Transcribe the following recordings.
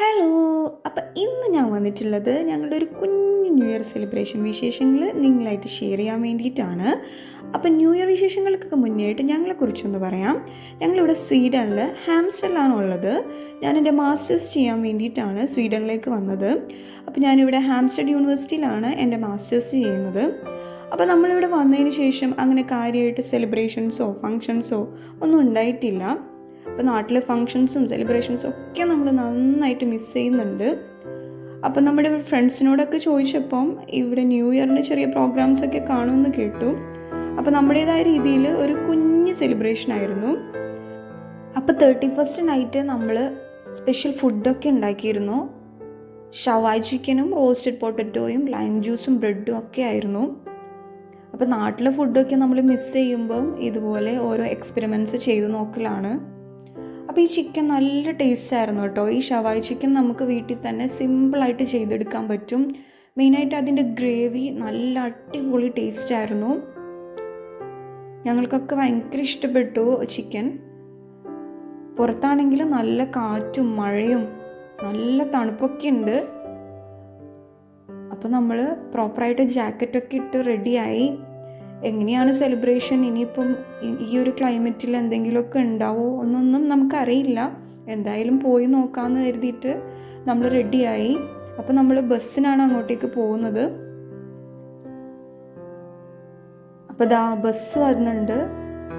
Hello അപ്പം ഇന്ന് ഞാൻ വന്നിട്ടുള്ളത് ഞങ്ങളുടെ ഒരു കുഞ്ഞു ന്യൂ ഇയർ സെലിബ്രേഷൻ വിശേഷങ്ങൾ നിങ്ങളായിട്ട് ഷെയർ ചെയ്യാൻ വേണ്ടിയിട്ടാണ്. അപ്പം ന്യൂ ഇയർ വിശേഷങ്ങൾക്കൊക്കെ മുന്നേ ആയിട്ട് ഞങ്ങളെക്കുറിച്ചൊന്ന് പറയാം. ഞങ്ങളിവിടെ സ്വീഡനിൽ ഹാംസ്റ്ററിലാണ് ഉള്ളത്. ഞാൻ എന്റെ മാസ്റ്റേഴ്സ് ചെയ്യാൻ വേണ്ടിയിട്ടാണ് സ്വീഡനിലേക്ക് വന്നത്. അപ്പോൾ ഞാനിവിടെ ഹാംസ്റ്റഡ് യൂണിവേഴ്സിറ്റിയിലാണ് എന്റെ മാസ്റ്റേഴ്സ് ചെയ്യുന്നത്. അപ്പോൾ നമ്മളിവിടെ വന്നതിന് ശേഷം അങ്ങനെ കാര്യമായിട്ട് സെലിബ്രേഷൻസോ ഫങ്ഷൻസോ ഒന്നും ഉണ്ടായിട്ടില്ല. അപ്പോൾ നാട്ടിലെ ഫങ്ഷൻസും സെലിബ്രേഷൻസും ഒക്കെ നമ്മൾ നന്നായിട്ട് മിസ് ചെയ്യുന്നുണ്ട്. അപ്പോൾ നമ്മുടെ ഫ്രണ്ട്സിനോടൊക്കെ ചോദിച്ചപ്പം ഇവിടെ ന്യൂ ഇയറിന് ചെറിയ പ്രോഗ്രാംസ് ഒക്കെ കാണുമെന്ന് കേട്ടു. അപ്പോൾ നമ്മുടേതായ രീതിയിൽ ഒരു കുഞ്ഞ് സെലിബ്രേഷൻ ആയിരുന്നു. അപ്പോൾ തേർട്ടി ഫസ്റ്റ് നൈറ്റ് നമ്മൾ സ്പെഷ്യൽ ഫുഡൊക്കെ ഉണ്ടാക്കിയിരുന്നു. ഷവായ് ചിക്കനും റോസ്റ്റഡ് പൊട്ടറ്റോയും ലൈം ജ്യൂസും ബ്രെഡും ഒക്കെ ആയിരുന്നു. അപ്പോൾ നാട്ടിലെ ഫുഡൊക്കെ നമ്മൾ മിസ് ചെയ്യുമ്പം ഇതുപോലെ ഓരോ എക്സ്പെരിമെന്റ്സ് ചെയ്ത് നോക്കലാണ്. അപ്പോൾ ഈ ചിക്കൻ നല്ല ടേസ്റ്റ് ആയിരുന്നു കേട്ടോ. ഈ ഷവായ് ചിക്കൻ നമുക്ക് വീട്ടിൽ തന്നെ സിമ്പിളായിട്ട് ചെയ്തെടുക്കാൻ പറ്റും. മെയിനായിട്ട് അതിന്റെ ഗ്രേവി നല്ല അടിപൊളി ടേസ്റ്റ് ആയിരുന്നു. ഞങ്ങൾക്കൊക്കെ ഭയങ്കര ഇഷ്ടപ്പെട്ടു ചിക്കൻ പുറത്താണെങ്കിൽ നല്ല കാറ്റും മഴയും നല്ല തണുപ്പൊക്കെ ഉണ്ട്. അപ്പോൾ നമ്മൾ പ്രോപ്പറായിട്ട് ജാക്കറ്റൊക്കെ ഇട്ട് റെഡിയായി എങ്ങനെയാണ് സെലിബ്രേഷൻ ഇനിയിപ്പം ഈ- ഒരു ക്ലൈമറ്റിൽ എന്തെങ്കിലുമൊക്കെ ഉണ്ടാവോ എന്നൊന്നും നമുക്കറിയില്ല. എന്തായാലും പോയി നോക്കാമെന്ന് കരുതിയിട്ട് നമ്മൾ റെഡിയായി അപ്പോൾ നമ്മൾ ബസ്സിനാണ് അങ്ങോട്ടേക്ക് പോകുന്നത്. അപ്പോൾ ദാ ബസ് വരുന്നുണ്ട്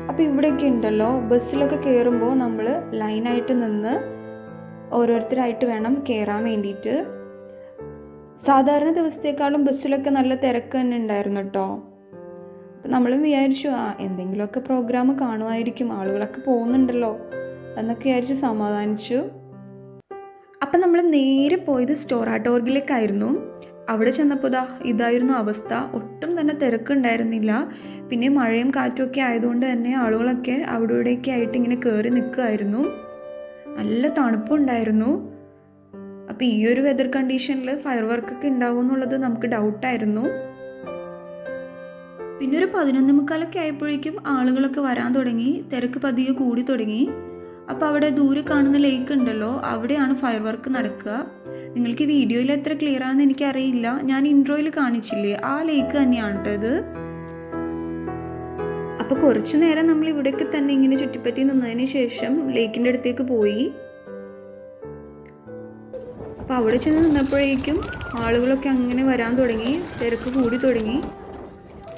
അപ്പോൾ ഇവിടെയൊക്കെ ഉണ്ടല്ലോ. ബസ്സിലൊക്കെ കയറുമ്പോൾ നമ്മൾ ലൈനായിട്ട് നിന്ന് ഓരോരുത്തരായിട്ട് വേണം കയറാൻ വേണ്ടിയിട്ട്. സാധാരണ ദിവസത്തേക്കാളും ബസ്സിലൊക്കെ നല്ല തിരക്ക് തന്നെ ഉണ്ടായിരുന്നു കേട്ടോ. അപ്പം നമ്മളും വിചാരിച്ചു ആ എന്തെങ്കിലുമൊക്കെ പ്രോഗ്രാം കാണുമായിരിക്കും ആളുകളൊക്കെ പോകുന്നുണ്ടല്ലോ എന്നൊക്കെ വിചാരിച്ച് സമാധാനിച്ചു. അപ്പം നമ്മൾ നേരെ പോയത് സ്റ്റോറാട്ടോർഗിലേക്കായിരുന്നു. അവിടെ ചെന്നപ്പോൾ ഇതാ ഇതായിരുന്നു അവസ്ഥ. ഒട്ടും തന്നെ തിരക്കുണ്ടായിരുന്നില്ല പിന്നെ മഴയും കാറ്റും ഒക്കെ ആയതുകൊണ്ട് തന്നെ ആളുകളൊക്കെ അവിടെ ഇവിടെയൊക്കെ ആയിട്ട് ഇങ്ങനെ കയറി നിൽക്കുമായിരുന്നു. നല്ല തണുപ്പുണ്ടായിരുന്നു അപ്പോൾ ഈ ഒരു വെതർ കണ്ടീഷനിൽ ഫയർ വർക്കൊക്കെ ഉണ്ടാവും എന്നുള്ളത് നമുക്ക് ഡൗട്ടായിരുന്നു പിന്നെ ഒരു പതിനൊന്ന് മുക്കാലൊക്കെ ആയപ്പോഴേക്കും ആളുകളൊക്കെ വരാൻ തുടങ്ങി. തിരക്ക് പതിയെ കൂടി തുടങ്ങി. അപ്പോൾ അവിടെ ദൂരെ കാണുന്ന ലേക്ക് ഉണ്ടല്ലോ അവിടെയാണ് ഫയർ വർക്ക് നടക്കുക. നിങ്ങൾക്ക് വീഡിയോയിൽ എത്ര ക്ലിയർ ആണെന്ന് എനിക്കറിയില്ല. ഞാൻ ഇൻട്രോയിൽ കാണിച്ചില്ലേ? ആ ലേക്ക് തന്നെയാണ് കേട്ടോ ഇത്. അപ്പോൾ കുറച്ചു നേരം നമ്മൾ ഇവിടെയൊക്കെ തന്നെ ഇങ്ങനെ ചുറ്റിപ്പറ്റി നിന്നതിന് ശേഷം ലേക്കിന്റെ അടുത്തേക്ക് പോയി. അപ്പോൾ അവിടെ ചെന്ന് നിന്നപ്പോഴേക്കും ആളുകളൊക്കെ അങ്ങനെ വരാൻ തുടങ്ങി. തിരക്ക് കൂടി തുടങ്ങി.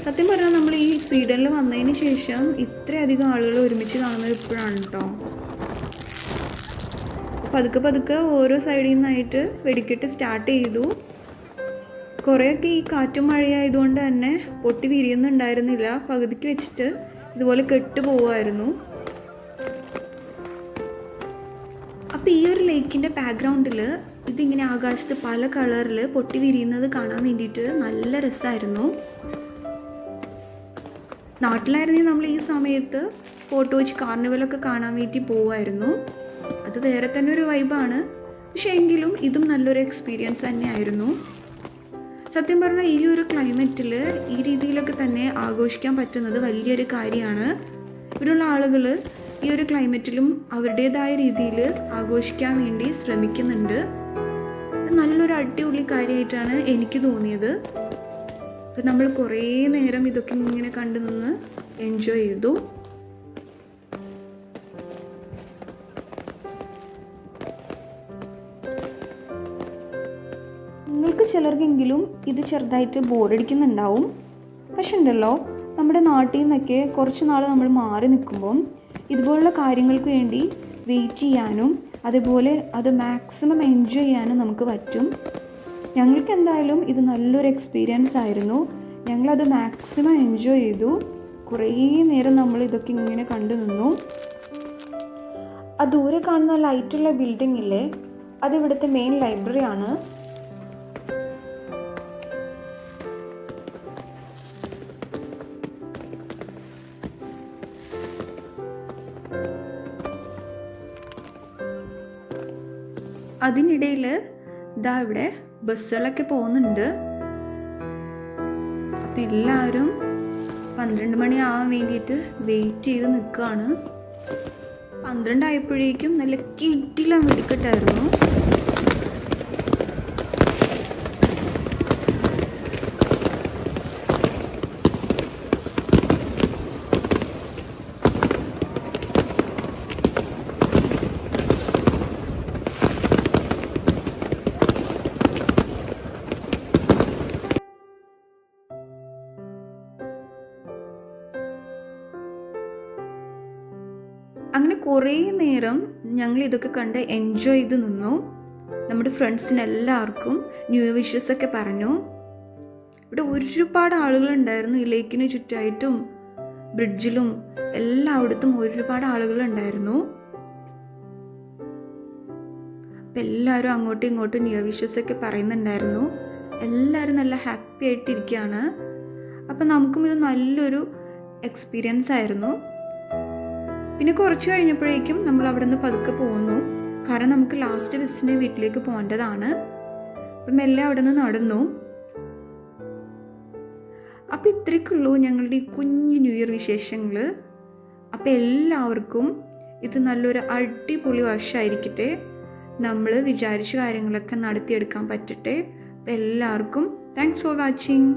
സത്യം പറഞ്ഞാൽ നമ്മൾ ഈ സ്വീഡനിൽ വന്നതിന് ശേഷം ഇത്രയധികം ആളുകൾ ഒരുമിച്ച് കാണുന്നത് ഇപ്പോഴാണ് കേട്ടോ പതുക്കെ പതുക്കെ ഓരോ സൈഡിൽ നിന്നായിട്ട് വെടിക്കെട്ട് സ്റ്റാർട്ട് ചെയ്തു. കുറേയൊക്കെ ഈ കാറ്റും മഴയായതുകൊണ്ട് തന്നെ പൊട്ടി വിരിയുന്നുണ്ടായിരുന്നില്ല. പകുതിക്ക് വെച്ചിട്ട് ഇതുപോലെ കെട്ട് പോവുമായിരുന്നു അപ്പോൾ ഈ ഒരു ലേക്കിന്റെ ബാക്ക്ഗ്രൗണ്ടിൽ ഇതിങ്ങനെ ആകാശത്ത് പല കളറിൽ പൊട്ടി വിരിയുന്നത് കാണാൻ വേണ്ടിയിട്ട് നല്ല രസമായിരുന്നു നാട്ടിലായിരുന്നെങ്കിൽ നമ്മൾ ഈ സമയത്ത് ഫോട്ടോ വെച്ച് കാർണിവലൊക്കെ കാണാൻ വേണ്ടി പോവായിരുന്നു അത് വേറെ തന്നെ ഒരു വൈബാണ് പക്ഷേ എങ്കിലും ഇതും നല്ലൊരു എക്സ്പീരിയൻസ് തന്നെയായിരുന്നു. സത്യം പറഞ്ഞാൽ ഈ ഒരു ക്ലൈമറ്റിൽ ഈ രീതിയിലൊക്കെ തന്നെ ആഘോഷിക്കാൻ പറ്റുന്നത് വലിയൊരു കാര്യമാണ്. ഇവിടെയുള്ള ആളുകൾ ഈ ഒരു ക്ലൈമറ്റിലും അവരുടേതായ രീതിയിൽ ആഘോഷിക്കാൻ വേണ്ടി ശ്രമിക്കുന്നുണ്ട്. നല്ലൊരു അടിപൊളി കാര്യമായിട്ടാണ് എനിക്ക് തോന്നിയത്. അപ്പം നമ്മൾ കുറേ നേരം ഇതൊക്കെ ഇങ്ങനെ കണ്ടു നിന്ന് എൻജോയ് ചെയ്തു. നിങ്ങൾക്ക് ചിലർക്കെങ്കിലും ഇത് ചെറുതായിട്ട് ബോറടിക്കുന്നുണ്ടാവും പക്ഷെ ഉണ്ടല്ലോ നമ്മുടെ നാട്ടിൽ നിന്നൊക്കെ കുറച്ച് നാൾ നമ്മൾ മാറി നിൽക്കുമ്പം ഇതുപോലുള്ള കാര്യങ്ങൾക്ക് വേണ്ടി വെയിറ്റ് ചെയ്യാനും അതുപോലെ അത് മാക്സിമം എൻജോയ് ചെയ്യാനും നമുക്ക് പറ്റും. ഞങ്ങൾക്ക് എന്തായാലും ഇത് നല്ലൊരു എക്സ്പീരിയൻസ് ആയിരുന്നു. ഞങ്ങളത് മാക്സിമം എൻജോയ് ചെയ്തു. കുറേ നേരം നമ്മൾ ഇതൊക്കെ ഇങ്ങനെ കണ്ടു നിന്നു. ആ ദൂരെ കാണുന്ന ലൈറ്റുള്ള ബിൽഡിംഗ് ഇല്ലേ? അത് ഇവിടുത്തെ മെയിൻ ലൈബ്രറി ആണ്. അതിനിടയിൽ ഇതാ ഇവിടെ ബസ്സുകളൊക്കെ പോകുന്നുണ്ട്. അപ്പം എല്ലാവരും പന്ത്രണ്ട് മണി ആവാൻ വേണ്ടിയിട്ട് വെയിറ്റ് ചെയ്ത് നിൽക്കുകയാണ് പന്ത്രണ്ടായപ്പോഴേക്കും നല്ല കിട്ടില്ല വെടിക്കെട്ടായിരുന്നു. കുറേ നേരം ഞങ്ങൾ ഇതൊക്കെ കണ്ട് എൻജോയ് ചെയ്ത് നിന്നു. നമ്മുടെ ഫ്രണ്ട്സിനെല്ലാവർക്കും ന്യൂ വിഷസ് ഒക്കെ പറഞ്ഞു. ഇവിടെ ഒരുപാട് ആളുകളുണ്ടായിരുന്നു ഈ ലേക്കിന് ചുറ്റായിട്ടും ബ്രിഡ്ജിലും എല്ലായിടത്തും ഒരുപാട് ആളുകളുണ്ടായിരുന്നു അപ്പം എല്ലാവരും അങ്ങോട്ടും ഇങ്ങോട്ടും ന്യൂ വിഷസ് ഒക്കെ പറയുന്നുണ്ടായിരുന്നു. എല്ലാവരും നല്ല ഹാപ്പി ആയിട്ടിരിക്കുകയാണ്. അപ്പം നമുക്കും ഇത് നല്ലൊരു എക്സ്പീരിയൻസ് ആയിരുന്നു. പിന്നെ കുറച്ച് കഴിഞ്ഞപ്പോഴേക്കും നമ്മൾ അവിടെ നിന്ന് പതുക്കെ പോകുന്നു. കാരണം നമുക്ക് ലാസ്റ്റ് ബസ്സിന് വീട്ടിലേക്ക് പോകേണ്ടതാണ്. അപ്പം മെല്ലെ അവിടെ നിന്ന് നടന്നു. അപ്പം ഇത്രയ്ക്കുള്ളൂ ഞങ്ങളുടെ ഈ കുഞ്ഞു ന്യൂ ഇയർ വിശേഷങ്ങൾ. അപ്പം എല്ലാവർക്കും ഇത് നല്ലൊരു അടിപൊളി വർഷമായിരിക്കട്ടെ. നമ്മൾ വിചാരിച്ച കാര്യങ്ങളൊക്കെ നടത്തിയെടുക്കാൻ പറ്റട്ടെ. അപ്പം എല്ലാവർക്കും താങ്ക്സ് ഫോർ വാച്ചിങ്